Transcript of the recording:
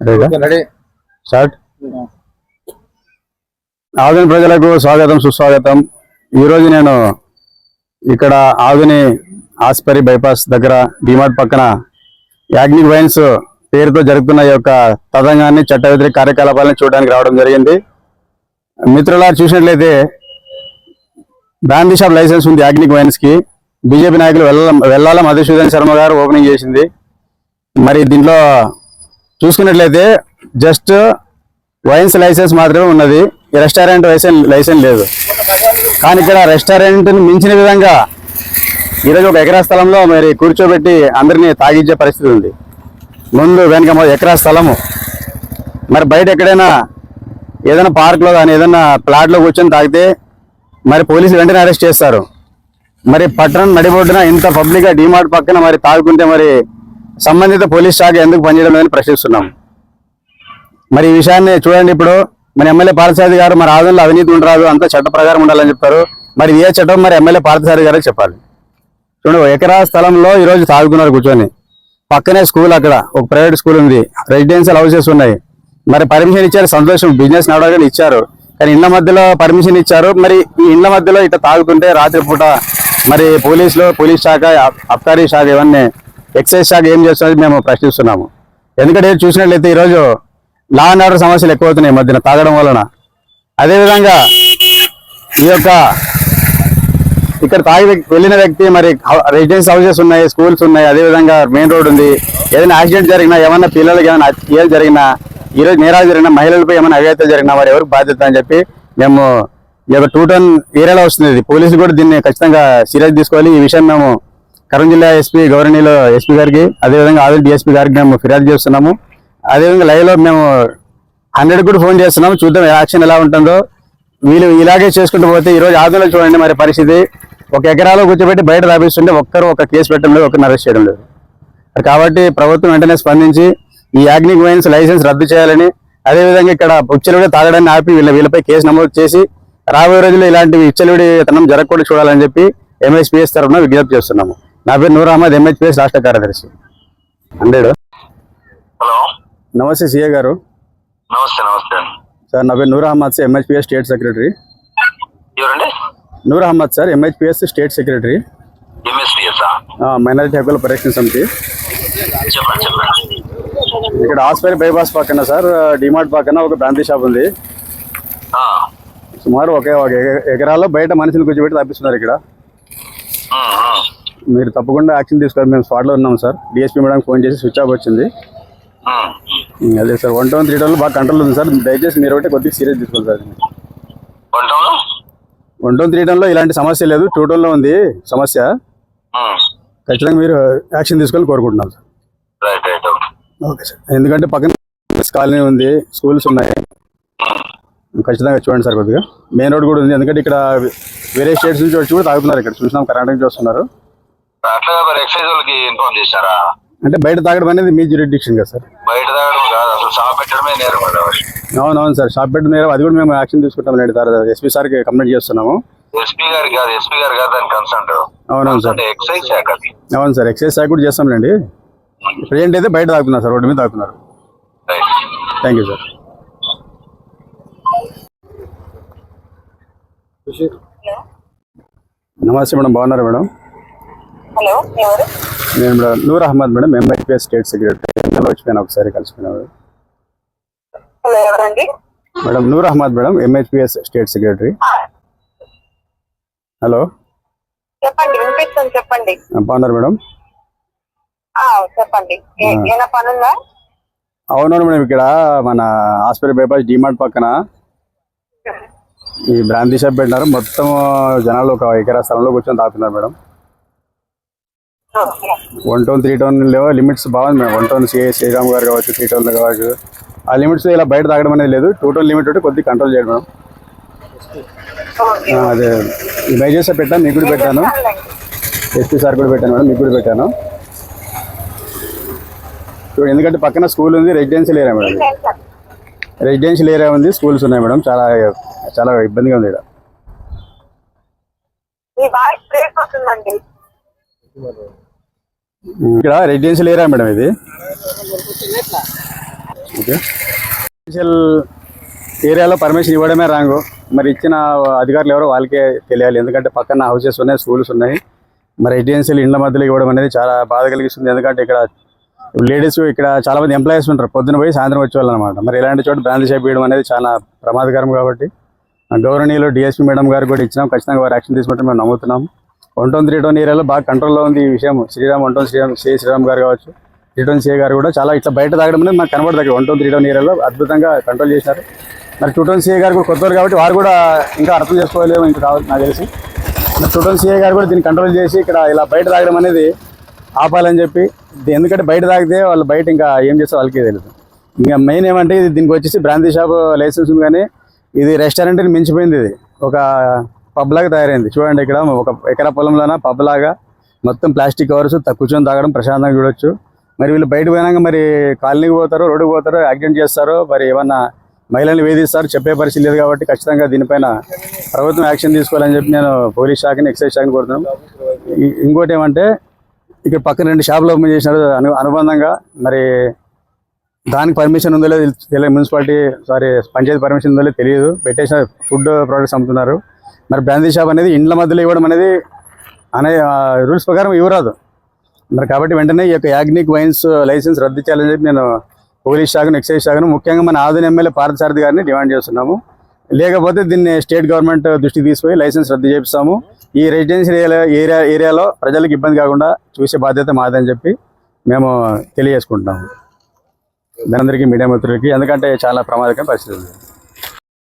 Start. ఆదిని ప్రజలకు స్వాగతం సుస్వాగతం. ఈరోజు నేను ఇక్కడ ఆదిని ఆస్పరి బైపాస్ దగ్గర డిమార్ట్ పక్కన యాగ్నిక్ వైన్స్ పేరుతో జరుగుతున్న ఈ యొక్క తదంగాన్ని చట్ట వ్యతిరేక కార్యకలాపాలను చూడడానికి రావడం జరిగింది. మిత్రులా చూసినట్లయితే బ్రాందీ షాప్ లైసెన్స్ ఉంది యాగ్నిక్ వైన్స్కి బీజేపీ నాయకులు వెళ్ళాల వెళ్ళాల మధుసూదన్ శర్మ గారు ఓపెనింగ్ చేసింది. మరి దీంట్లో చూసుకున్నట్లయితే జస్ట్ వైన్స్ లైసెన్స్ మాత్రమే ఉన్నది. ఈ రెస్టారెంట్ లైసెన్స్ లైసెన్స్ లేదు. కానీ ఇక్కడ రెస్టారెంట్ని మించిన విధంగా ఈరోజు ఒక ఎకరా స్థలంలో మరి కూర్చోబెట్టి అందరినీ తాగించే పరిస్థితి ఉంది. ముందు వెనక ఎకరా స్థలము. మరి బయట ఎక్కడైనా ఏదైనా పార్క్లో కానీ ఏదైనా ప్లాట్లో కూర్చొని తాగితే మరి పోలీసులు వెంటనే అరెస్ట్ చేస్తారు. మరి పట్టణం నడిబొడ్డున ఇంత పబ్లిక్గా డిమార్ట్ పక్కన మరి తాగుకుంటే మరి సంబంధిత పోలీస్ శాఖ ఎందుకు పనిచేయడం లేదని ప్రశ్నిస్తున్నాం. మరి ఈ విషయాన్ని చూడండి ఇప్పుడు. మన ఎమ్మెల్యే పార్థసారథి గారు మరి ఆదంలో అవినీతి ఉండరాదు అంతా చట్ట ప్రకారం ఉండాలని చెప్తారు. మరి ఏ చట్టం మరి ఎమ్మెల్యే పార్థసారథి గారే చెప్పాలి? చూడండి ఎకరా స్థలంలో ఈరోజు తాగుతున్నారు కూర్చొని. పక్కనే స్కూల్ అక్కడ ఒక ప్రైవేట్ స్కూల్ ఉంది. రెసిడెన్షియల్ హౌసెస్ ఉన్నాయి. మరి పర్మిషన్ ఇచ్చారు సంతోషం. బిజినెస్ నడవడానికి ఇచ్చారు. కానీ ఇళ్ళ మధ్యలో పర్మిషన్ ఇచ్చారు. మరి ఈ ఇళ్ళ మధ్యలో ఇట్లా తాగుతుంటే రాత్రిపూట మరి పోలీసులు పోలీస్ శాఖ అబ్- అబ్కారీ శాఖ ఇవన్నీ ఎక్సైజ్ శాఖ ఏం చేస్తున్నది మేము ప్రశ్నిస్తున్నాము. ఎందుకంటే చూసినట్లయితే ఈరోజు లా అండ్ ఆర్డర్ సమస్యలు ఎక్కువ అవుతున్నాయి మధ్యన తాగడం వలన. అదేవిధంగా ఈ యొక్క ఇక్కడ తాగి వ్యక్తి- వెళ్ళిన వ్యక్తి మరి రెసిడెన్స్ హౌసెస్ ఉన్నాయి స్కూల్స్ ఉన్నాయి అదే విధంగా మెయిన్ రోడ్ ఉంది. ఏదైనా యాక్సిడెంట్ జరిగినా ఏమన్నా పిల్లలకి ఏమైనా ఏం జరిగినా ఈరోజు నేరాలు జరిగినా మహిళలపై ఏమైనా అవ్యక్తాలు జరిగినా వారు ఎవరికి బాధ్యత అని చెప్పి మేము ఈ యొక్క టూ టన్ ఏరియాలో వస్తుంది. పోలీసులు కూడా దీన్ని ఖచ్చితంగా సీరియస్ తీసుకోవాలి. ఈ విషయం మేము కరం జిల్లా ఎస్పీ గౌరవనీయులు ఎస్పీ గారికి అదేవిధంగా ఆదిల్ డిఎస్పీ గారికి మేము ఫిర్యాదు చేస్తున్నాము. అదేవిధంగా లైవ్లో మేము హండ్రెడ్ కూడా ఫోన్ చేస్తున్నాము. చూద్దాం యాక్షన్ ఎలా ఉంటుందో. వీళ్ళు ఇలాగే చేసుకుంటూ పోతే ఈరోజు ఆదిలో చూడండి మరి పరిస్థితి. ఒక ఎకరాలో కూర్చోబెట్టి బయట రాపిస్తుంటే ఒక్కరు ఒక కేసు పెట్టడం లేదు ఒకరిని అరెస్ట్ చేయడం లేదు. కాబట్టి ప్రభుత్వం వెంటనే స్పందించి ఈ యాగ్నిక్ వైన్స్ లైసెన్స్ రద్దు చేయాలని అదేవిధంగా ఇక్కడ ఉచ్చలుడి తాగడాన్ని ఆపి వీళ్ళ వీళ్ళపై కేసు నమోదు చేసి రాబోయే రోజుల్లో ఇలాంటి విచ్చలుడి తనం జరగకుండా చూడాలని చెప్పి ఎంఎస్పీఎస్ తరఫున విజ్ఞప్తి చేస్తున్నాము. నా పేరు నూర్ అహ్మద్ ఎంహెచ్పిఎస్ రాష్ట్ర కార్యదర్శి. Hundred hello. నమస్తే సిఏ గారు. నమస్తే నమస్తే. సార్ నా పేరు Noor Ahmed sir MHPS state secretary. ఎవరండి? Noor Ahmed sir MHPS state secretary. Minority హక్కుల పరిరక్షణ సమితి. ఇక్కడ హాస్పిటల్ బైపాస్ పక్కన సార్ డిమార్ట్ పక్కన ఒక బ్రాంతి షాప్ ఉంది. సుమారు ఒకే ఒక ఎక- ఎకరాల్లో బయట మనుషులు కూర్చోబెట్టి తప్పిస్తున్నారు ఇక్కడ. మీరు తప్పకుండా యాక్షన్ తీసుకోవాలి మేము స్పాట్లో ఉన్నాం సార్. డిఎస్పీ మేడం ఫోన్ చేసి స్విచ్ ఆఫ్ వచ్చింది. అదే sir. One town three town బాగా కంట్రోల్ ఉంది సార్. దయచేసి మీరు ఒకటి కొద్దిగా సీరియస్ తీసుకోవాలి సార్. One town? త్రీ టౌన్లో ఇలాంటి సమస్య లేదు. టూ టౌన్లో ఉంది సమస్య. ఖచ్చితంగా మీరు యాక్షన్ తీసుకోవాలని కోరుకుంటున్నాం సార్. ఓకే. సార్. ఎందుకంటే పక్కన కాలనీ ఉంది స్కూల్స్ ఉన్నాయి. ఖచ్చితంగా చూడండి సార్ కొద్దిగా. మెయిన్ రోడ్ కూడా ఉంది. ఎందుకంటే ఇక్కడ వేరే స్టేట్స్ నుంచి వచ్చి కూడా తాగుతున్నారు ఇక్కడ. చూసినాం కర్ణాటక నుంచి వస్తున్నారు. అట్లా మరి ఎక్సైజ్ వాళ్ళకి ఇన్ఫార్మ్ చేశారా? అంటే బయట తాగడం అనేది మీ జ్యూరిడిక్షన్ కదా సార్. బయట తాగడం కాదు అసలు షాప్ పెట్టడమే నేరం అవునవును సార్ షాప్ పెట్టిన దగ్గర అది కూడా మేము యాక్షన్ తీసుకుంటాం లేండి సార్ ఎస్పీ సార్కి కంప్లైంట్ చేస్తున్నాము. ఎస్పీ గారు కాదు ఎస్పీ గారు కాదు దాని కన్సల్ట్ అవునవును సార్. అంటే ఎక్సైజ్ శాఖ అవును సార్ ఎక్సైజ్ శాఖ కూడా చేస్తాంలేండి ప్రజెంట్ అయితే బయట తాగుతున్నారు సార్ రోడ్డు మీద తాగుతున్నారు. థ్యాంక్ యూ సార్ నమస్తే మేడం బాగున్నారా మేడం? హలో ఎవరు? నేను madam Noor Ahmed madam MIPS state secretary వచ్చిపోయినా ఒకసారి కలిసిపోయినా హలో ఎవరండి? Madam Noor Ahmed madam MHPS state secretary hello. చెప్పండి వినిపిస్తుంది చెప్పండి. బాగున్నారు మేడం? చెప్పండి. ఏ- ఏమైనా పనుందా? అవునవును మేడం ఇక్కడ మన హాస్పిటల్ బైపాస్ డిమార్ట్ పక్కన ఈ బ్రాంతి షాప్ పెట్టినారు. మొత్తం జనాలు ఒక ఎకరా స్థలంలో కూర్చొని తాగుతున్నారు madam. One town three town లేవో? లిమిట్స్ బాగుంది madam. One town CA Sriram గారు కావచ్చు త్రీ టౌన్ కావచ్చు. ఆ లిమిట్స్ ఇలా బయట తాగడం అనేది లేదు. టూ టోన్ లిమిట్ ఉంటే కొద్దిగా కంట్రోల్ చేయడం మేడం. అదే. ఈ మెజర్స్ పెట్టాను మీకు కూడా పెట్టాను. ఎస్పీ సార్ కూడా పెట్టాను మేడం మీకు కూడా పెట్టాను. ఎందుకంటే పక్కన స్కూల్ ఉంది residential area madam. Residential area ఉంది స్కూల్స్ ఉన్నాయి మేడం. చాలా చాలా ఇబ్బందిగా ఉంది ఇక్కడ. ఇక్కడ రెసిడెన్షియల్ ఏరియా మేడం ఇది? ఓకే. రెసిడెన్షియల్ ఏరియాలో పర్మిషన్ ఇవ్వడమే రాంగు. మరి ఇచ్చిన అధికారులు ఎవరో వాళ్ళకే తెలియాలి. ఎందుకంటే పక్కన హౌసెస్ ఉన్నాయి స్కూల్స్ ఉన్నాయి. మరి రెసిడెన్షియల్ ఇండ్ల మధ్యలో ఇవ్వడం అనేది చాలా బాధ కలిగిస్తుంది. ఎందుకంటే ఇక్కడ లేడీస్ ఇక్కడ చాలా మంది ఎంప్లాయీస్ ఉంటారు. పొద్దున పోయి సాయంత్రం వచ్చేవాళ్ళు అనమాట మరి ఇలాంటి చోట బ్రాంచ్ షాప్ అనేది చాలా ప్రమాదకరం కాబట్టి గౌరవనీయులు డిఎస్పీ మేడం గారు కూడా ఇచ్చినాం. ఖచ్చితంగా వారు యాక్షన్ తీసుకుంటే మేము నమ్ముతున్నాం. వన్ టౌన్ త్రీ టౌన్ ఏరియాలో బాగా కంట్రోల్లో ఉంది ఈ విషయం శ్రీరామ్ వన్ టౌన్ శ్రీరామ్ శ్రీ శ్రీరామ్ గారు కావచ్చు త్రీ టౌన్ సిఏ గారు కూడా చాలా ఇట్లా బయట తాగడం అనేది మాకు కనబడదు వన్ టౌన్ త్రీ టౌన్ ఏరియాలో అద్భుతంగా కంట్రోల్ చేశారు మరి టూ టౌన్ సీఏ గారు కూడా కొత్తవారు కాబట్టి వారు కూడా ఇంకా అర్థం చేసుకోలేము ఇంకా కావాలి నాకు తెలిసి. మరి టూ టౌన్ సీఏ గారు కూడా దీన్ని కంట్రోల్ చేసి ఇక్కడ ఇలా బయట తాగడం అనేది ఆపాలని చెప్పి ఎందుకంటే బయట తాగితే వాళ్ళు బయట ఇంకా ఏం చేస్తే వాళ్ళకే తెలియదు ఇంకా మెయిన్ ఏమంటే ఇది దీనికి వచ్చేసి బ్రాందీ షాప్ లైసెన్స్ ఉంది కానీ ఇది రెస్టారెంట్ని మించిపోయింది ఇది. ఒక పబ్ లాగా తయారైంది. చూడండి ఇక్కడ ఒక ఎకరా పొలంలోన పబ్ లాగా మొత్తం ప్లాస్టిక్ కవర్స్ కూర్చొని తాగడం ప్రశాంతంగా చూడొచ్చు. మరి వీళ్ళు బయట పోయినాక మరి కాలనీకి పోతారు రోడ్డుకు పోతారు యాక్సిడెంట్ చేస్తారు మరి ఏమన్నా మహిళల్ని వేధిస్తారు చెప్పే పరిస్థితి లేదు కాబట్టి ఖచ్చితంగా దీనిపైన ప్రభుత్వం యాక్షన్ తీసుకోవాలని చెప్పి నేను పోలీస్ శాఖని ఎక్సైజ్ శాఖని కోరుతున్నాను ఇంకోటి ఏమంటే ఇక్కడ పక్కన రెండు షాపులు ఓపెన్ చేసినారు. అను అనుబంధంగా మరి దానికి పర్మిషన్ ఉందో లేదో తెలియదు మున్సిపాలిటీ సారీ పంచాయతీ పర్మిషన్ ఉందో లేదో తెలియదు. పెట్టేసిన ఫుడ్ ప్రోడక్ట్స్ అమ్ముతున్నారు. మరి బ్రాందీ షాప్ అనేది ఇండ్ల మధ్యలో ఇవ్వడం అనేది అనే రూల్స్ ప్రకారం ఇవ్వరాదు. మరి కాబట్టి వెంటనే ఈ యొక్క యాగ్నిక్ వైన్స్ లైసెన్స్ రద్దు చేయాలని చెప్పి నేను పోలీస్ శాఖను ఎక్సైజ్ శాఖను ముఖ్యంగా మన ఆదిన ఎమ్మెల్యే పార్థసారథి గారిని డిమాండ్ చేస్తున్నాము. లేకపోతే దీన్ని స్టేట్ గవర్నమెంట్ దృష్టికి తీసుకుపోయి లైసెన్స్ రద్దు చేపిస్తాము. ఈ రెసిడెన్షియల్ ఏరియా ఏరియా ఏరియాలో ప్రజలకు ఇబ్బంది కాకుండా చూసే బాధ్యత మాదని చెప్పి మేము తెలియజేసుకుంటున్నాము. దానిందరికీ మీడియా మిత్రులకి ఎందుకంటే చాలా ప్రమాదకర పరిస్థితి ఉంది.